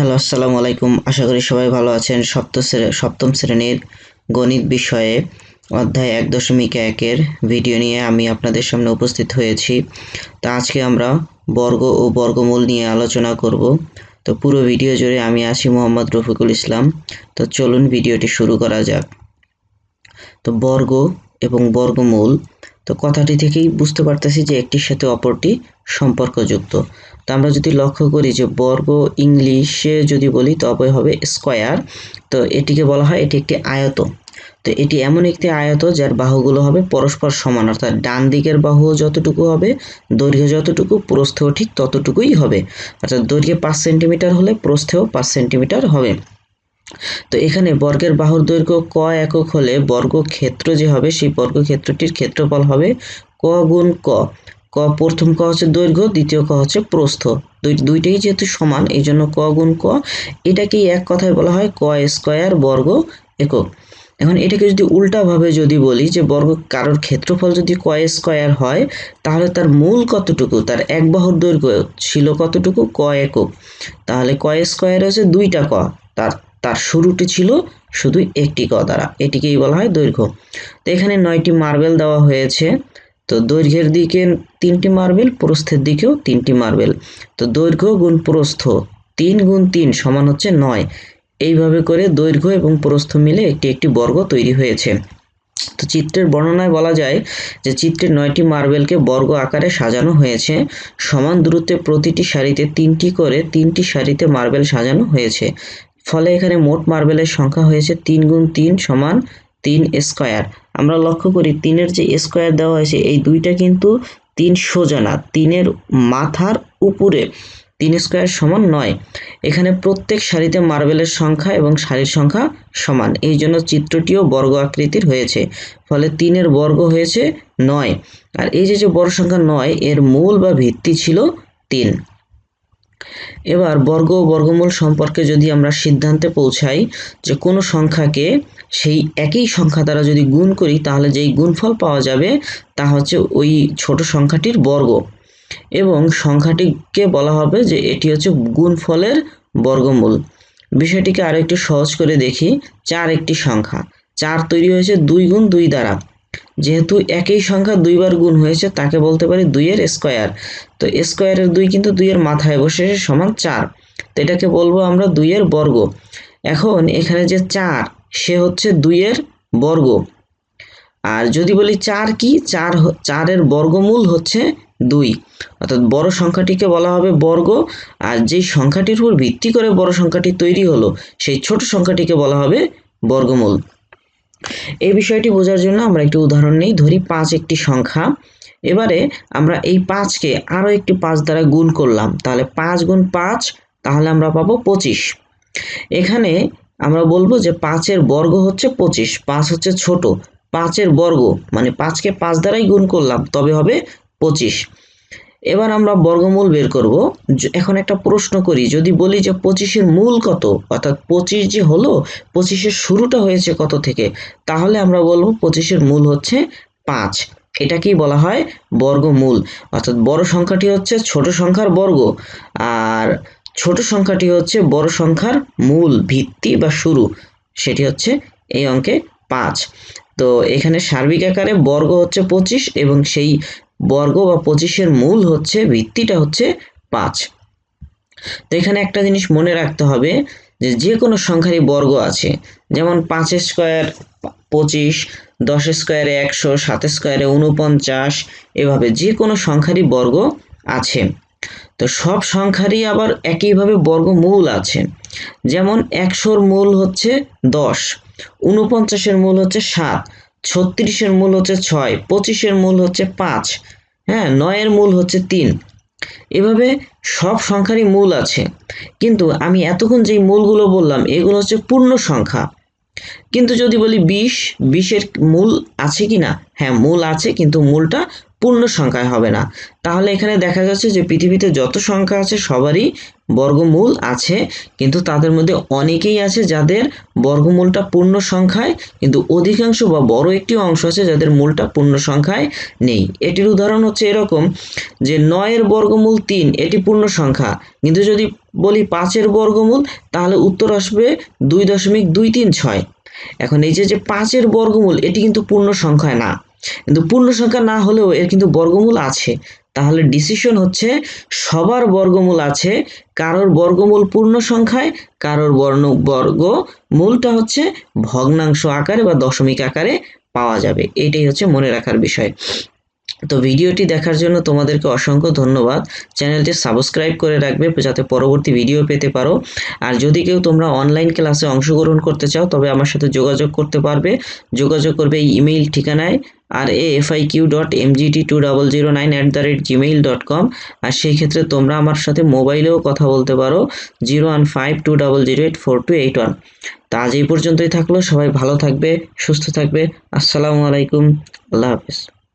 Hello, আসসালামু আলাইকুম। আশা করি সবাই ভালো আছেন। সপ্তম সপ্তম শ্রেণির গণিত বিষয়ে অধ্যায় এক দশমিক একের ভিডিও নিয়ে আমি আপনাদের সামনে উপস্থিত হয়েছি। তা আজকে আমরা বর্গ ও বর্গমূল নিয়ে আলোচনা করব। তো পুরো ভিডিও জুড়ে আমি আছি মোহাম্মদ রফিকুল ইসলাম। তো চলুন ভিডিওটি শুরু করা যাক। তো বর্গ এবং বর্গমূল তো কথাটি থেকেই বুঝতে পারতেছি যে একটির সাথে অপরটি সম্পর্কযুক্ত। তো আমরা যদি লক্ষ্য করি যে বর্গ ইংলিশে যদি বলি, তবে হবে স্কোয়ার। তো এটিকে বলা হয় এটি একটি আয়ত। তো এটি এমন একটি আয়ত যার বাহুগুলো হবে পরস্পর সমান, অর্থাৎ ডান দিকের বাহু যতটুকু হবে, দৈর্ঘ্য যতটুকু, প্রস্থেও ঠিক ততটুকুই হবে। অর্থাৎ দৈর্ঘ্যে পাঁচ সেন্টিমিটার হলে প্রস্থেও পাঁচ সেন্টিমিটার হবে। তো এখানে বর্গের বাহুর দৈর্ঘ্য ক একক হলে বর্গক্ষেত্র যে হবে, সেই বর্গক্ষেত্রটির ক্ষেত্রফল হবে ক গুণ ক। ক প্রথম ক হচ্ছে দৈর্ঘ্য, দ্বিতীয় ক হচ্ছে প্রস্থ। দুই, দুইটাই যেহেতু সমান এই জন্য ক গুণ ক। এটাকেই এক কথায় বলা হয় ক স্কোয়ার বর্গ একক। এখন এটাকে যদি উল্টাভাবে যদি বলি যে বর্গ, কারোর ক্ষেত্রফল যদি ক স্কোয়ার হয়, তাহলে তার মূল কতটুকু? তার এক বাহুর দৈর্ঘ্য ছিল কতটুকু? ক একক। তাহলে ক স্কোয়ার হচ্ছে দুইটা ক। তার তার শুরুটি ছিল শুধু একটি ক দ্বারা। এটিকেই বলা হয় দৈর্ঘ্য। তো এখানে নয়টি মার্বেল দেওয়া হয়েছে। তো দৈর্ঘ্যের দিকে তিনটি মার্বেল, প্রস্থের দিকেও তিনটি মার্বেল। তো দৈর্ঘ্য গুণ প্রস্থ তিন গুণ তিন সমান হচ্ছে নয়। এইভাবে করে দৈর্ঘ্য এবং প্রস্থ মিলে একটি একটি বর্গ তৈরি হয়েছে। তো চিত্রের বর্ণনায় বলা যায় যে চিত্রের নয়টি মার্বেলকে বর্গ আকারে সাজানো হয়েছে। সমান দূরত্বে প্রতিটি সারিতে তিনটি করে তিনটি সারিতে মার্বেল সাজানো হয়েছে। ফলে এখানে মোট মার্বেলের সংখ্যা হয়েছে তিন গুণ তিন সমান তিন স্কোয়ার। আমরা লক্ষ্য করি, তিনের যে স্কোয়ার দেওয়া হয়েছে, এই দুইটা কিন্তু তিন সোজা না, তিনের মাথার উপরে তিন স্কোয়ার সমান নয়। এখানে প্রত্যেক সারিতে মার্বেলের সংখ্যা এবং সারির সংখ্যা সমান। এই জন্য চিত্রটিও বর্গ আকৃতির হয়েছে, ফলে তিনের বর্গ হয়েছে নয়। আর এই যে যে বড় সংখ্যা নয়, এর মূল বা ভিত্তি ছিল তিন। এবার বর্গ ও বর্গমূল সম্পর্কে যদি আমরা সিদ্ধান্তে পৌঁছাই যে কোনো সংখ্যাকে সেই একই সংখ্যা দ্বারা যদি গুণ করি, তাহলে যেই গুণফল পাওয়া যাবে তা হচ্ছে ওই ছোট সংখ্যাটির বর্গ। এবং সংখ্যাটিকে বলা হবে যে এটি হচ্ছে গুণফলের বর্গমূল। বিষয়টিকে আরও একটু সহজ করে দেখি। চার একটি সংখ্যা। চার তৈরি হয়েছে দুই গুণ দুই দ্বারা। যেহেতু একই সংখ্যা দুইবার গুণ হয়েছে, তাকে বলতে পারি দুইয়ের স্কোয়ার তো স্কোয়ারের দুই কিন্তু দুইয়ের মাথায় বসে সমান চার। তো এটাকে বলব আমরা দুইয়ের বর্গ। এখন এখানে যে চার, সে হচ্ছে দুইয়ের বর্গ। আর যদি বলি চার কি, চার চারের বর্গমূল হচ্ছে দুই। অর্থাৎ বড় সংখ্যাটিকে বলা হবে বর্গ। আর যেই সংখ্যাটির উপর ভিত্তি করে বড় সংখ্যাটি তৈরি হলো, সেই ছোট সংখ্যাটিকে বলা হবে বর্গমূল। এই বিষয়টি বোঝার জন্য আমরা একটি উদাহরণ নেই। ধরি পাঁচ একটি সংখ্যা। এবারে আমরা এই পাঁচকে আরও একটি পাঁচ দ্বারা গুণ করলাম। তাহলে পাঁচ গুণ পাঁচ, তাহলে আমরা পাবো পঁচিশ। এখানে আমরা বলব যে পাঁচের বর্গ হচ্ছে পঁচিশ, পাঁচ হচ্ছে ছোট। পাঁচের বর্গ মানে পাঁচকে পাঁচ দ্বারাই গুণ করলাম, তবে হবে পঁচিশ। এবার আমরা বর্গমূল বের করব। এখন একটা প্রশ্ন করি, যদি বলি যে পঁচিশের মূল কত, অর্থাৎ পঁচিশ যে হলো, পঁচিশের শুরুটা হয়েছে কত থেকে, তাহলে আমরা বলব পঁচিশের মূল হচ্ছে পাঁচ। এটাকেই বলা হয় বর্গমূল। অর্থাৎ বড় সংখ্যাটি হচ্ছে ছোট সংখ্যার বর্গ, আর ছোট সংখ্যাটি হচ্ছে বড় সংখ্যার মূল ভিত্তি বা শুরু, সেটি হচ্ছে এই অঙ্কে পাঁচ। তো এখানে সার্বিক আকারে বর্গ হচ্ছে পঁচিশ এবং সেই বর্গ বা পঁচিশের মূল হচ্ছে, ভিত্তিটা হচ্ছে পাঁচ। তো এখানে একটা জিনিস মনে রাখতে হবে যে যে কোনো সংখ্যারই বর্গ আছে। যেমন পাঁচ স্কোয়ার পঁচিশ দশ স্কোয়ারে একশো সাত স্কোয়ারে উনপঞ্চাশ এভাবে যে কোনো সংখ্যারই বর্গ আছে। তো সব সংখ্যারই আবার একইভাবে বর্গমূল আছে। যেমন একশোর মূল হচ্ছে দশ উনপঞ্চাশের মূল হচ্ছে সাত ছত্রিশের মূল হচ্ছে ছয়, পঁচিশের মূল হচ্ছে পাঁচ হ্যাঁ নয়ের মূল হচ্ছে তিন। এভাবে সব সংখ্যারই মূল আছে। কিন্তু আমি এতক্ষণ যেই মূলগুলো বললাম, এগুলো হচ্ছে পূর্ণ সংখ্যা। কিন্তু যদি বলি বিশ, বিশের মূল আছে কি না হ্যাঁ মূল আছে, কিন্তু মূলটা পূর্ণ সংখ্যায় হবে না। তাহলে এখানে দেখা যাচ্ছে যে পৃথিবীতে যত সংখ্যা আছে সবারই বর্গমূল আছে, কিন্তু তাদের মধ্যে অনেকেই আছে যাদের বর্গমূলটা পূর্ণ সংখ্যায়, কিন্তু অধিকাংশ বা বড় একটি অংশ আছে যাদের মূলটা পূর্ণ সংখ্যায় নেই। এটির উদাহরণ হচ্ছে এরকম যে নয়ের বর্গমূল তিন, এটি পূর্ণ সংখ্যা। কিন্তু যদি বলি পাঁচের বর্গমূল, তাহলে উত্তর আসবে দুই দশমিক দুই তিন ছয়। এখন এই যে যে পাঁচের বর্গমূল, এটি কিন্তু পূর্ণ সংখ্যা না। কিন্তু পূর্ণ সংখ্যা না হলেও এর কিন্তু বর্গমূল আছে। তাহলে ডিসিশন হচ্ছে সবার বর্গমূল আছে, কারোর বর্গমূল পূর্ণ সংখ্যায়, কারোর বর্ণ বর্গমূলটা হচ্ছে ভগ্নাংশ আকারে বা দশমিক আকারে পাওয়া যাবে। এটাই হচ্ছে মনে রাখার বিষয়। তো ভিডিওটি দেখার জন্য তোমাদেরকে অসংখ্য ধন্যবাদ। চ্যানেলটি সাবস্ক্রাইব করে রাখবে যাতে পরবর্তী ভিডিও পেতে পারো। আর যদি কেউ তোমরা অনলাইন ক্লাসে অংশগ্রহণ করতে চাও, তবে আমার সাথে যোগাযোগ করতে পারবে। যোগাযোগ করবে এই ইমেইল ঠিকানায়। আর A F I Q dot M GT two double zero nine at the rate Gmail dot com আর সেই ক্ষেত্রে তোমরা আমার সাথে মোবাইলেও কথা বলতে পারো zero one five two double zero eight four two eight one তা আজ এই পর্যন্তই থাকল, সবাই ভালো থাকবে, সুস্থ থাকবে, আসসালামু আলাইকুম, আল্লাহ হাফিজ।